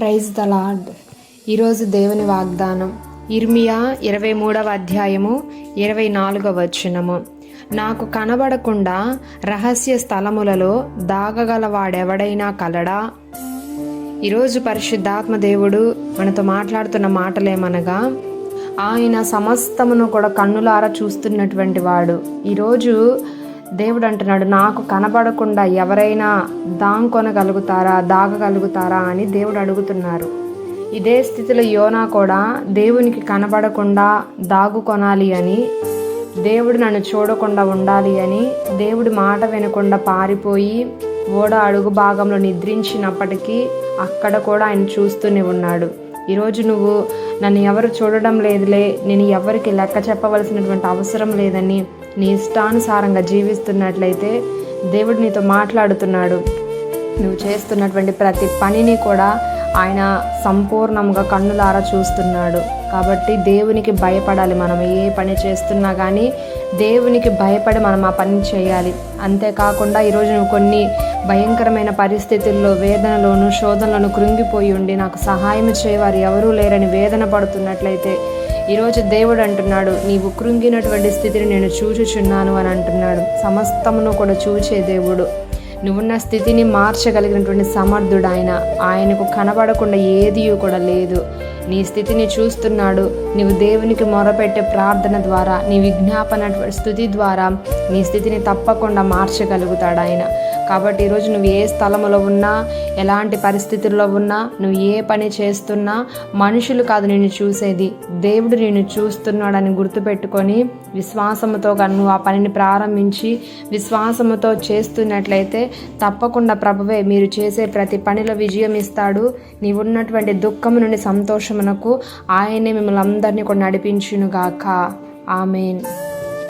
Praise the lord ఈరోజు దేవుని వాగ్దానం. ఇర్మియా ఇరవై మూడవ అధ్యాయము ఇరవై నాలుగవ వచనము. నాకు కనబడకుండా రహస్య స్థలములలో దాగగలవాడెవడైనా కలడా? ఈరోజు పరిశుద్ధాత్మ దేవుడు మనతో మాట్లాడుతున్న మాటలేమనగా ఆయన సమస్తమును కూడా కన్నులారా చూస్తున్నటువంటి వాడు. ఈరోజు దేవుడు అంటున్నాడు నాకు కనబడకుండా ఎవరైనా దాంకొనగలుగుతారా దాగగలుగుతారా? అని దేవుడు అడుగుతున్నారు. ఇదే స్థితిలో యోనా కూడా దేవునికి కనబడకుండా దాగుకొనాలి అని దేవుడు నన్ను చూడకుండా ఉండాలి అని దేవుడి మాట వినకుండా పారిపోయి ఓడ అడుగు భాగంలో నిద్రించినప్పటికీ అక్కడ కూడా ఆయన చూస్తూనే ఉన్నాడు. ఈరోజు నువ్వు నన్ను ఎవరు చూడడం లేదులే నేను ఎవరికి లెక్క చెప్పవలసినటువంటి అవసరం లేదని నీ ఇష్టానుసారంగా జీవిస్తున్నట్లయితే దేవుడు నీతో మాట్లాడుతున్నాడు. నువ్వు చేస్తున్నటువంటి ప్రతి పనిని కూడా ఆయన సంపూర్ణంగా కన్నులారా చూస్తున్నాడు. కాబట్టి దేవునికి భయపడాలి మనం ఏ పని చేస్తున్నా కానీ దేవునికి భయపడి మనం ఆ పని చేయాలి. అంతేకాకుండా ఈరోజు నువ్వు కొన్ని భయంకరమైన పరిస్థితుల్లో వేదనలోను శోధనలను కృంగిపోయి ఉండి నాకు సహాయం చేయవారు ఎవరూ లేరని వేదన పడుతున్నట్లయితే ఈరోజు దేవుడు అంటున్నాడు నీవు కృంగినటువంటి స్థితిని నేను చూచుచున్నాను అని అంటున్నాడు. సమస్తమును కూడా చూచే దేవుడు. నువ్వున్న స్థితిని మార్చగలిగినటువంటి సమర్థుడు ఆయన. ఆయనకు కనబడకుండా ఏది కూడా లేదు. నీ స్థితిని చూస్తున్నాడు. నీవు దేవునికి మొరపెట్టే ప్రార్థన ద్వారా నీ విజ్ఞాపన స్థుతి ద్వారా నీ స్థితిని తప్పకుండా మార్చగలుగుతాడు ఆయన. కాబట్టి ఈరోజు నువ్వు ఏ స్థలంలో ఉన్నా ఎలాంటి పరిస్థితుల్లో ఉన్నా నువ్వు ఏ పని చేస్తున్నా మనుషులు కాదు నిన్ను చూసేది. దేవుడు నిన్ను చూస్తున్నాడని గుర్తుపెట్టుకొని విశ్వాసముతో కానీ నువ్వు ఆ పనిని ప్రారంభించి విశ్వాసముతో చేస్తున్నట్లయితే తప్పకుండా ప్రభువే మీరు చేసే ప్రతి పనిలో విజయం ఇస్తాడు. నీవున్నటువంటి దుఃఖము నుండి సంతోషమునకు ఆయనే మిమ్మల్ని అందరినీ కూడా నడిపించునుగాక. ఆమెన్.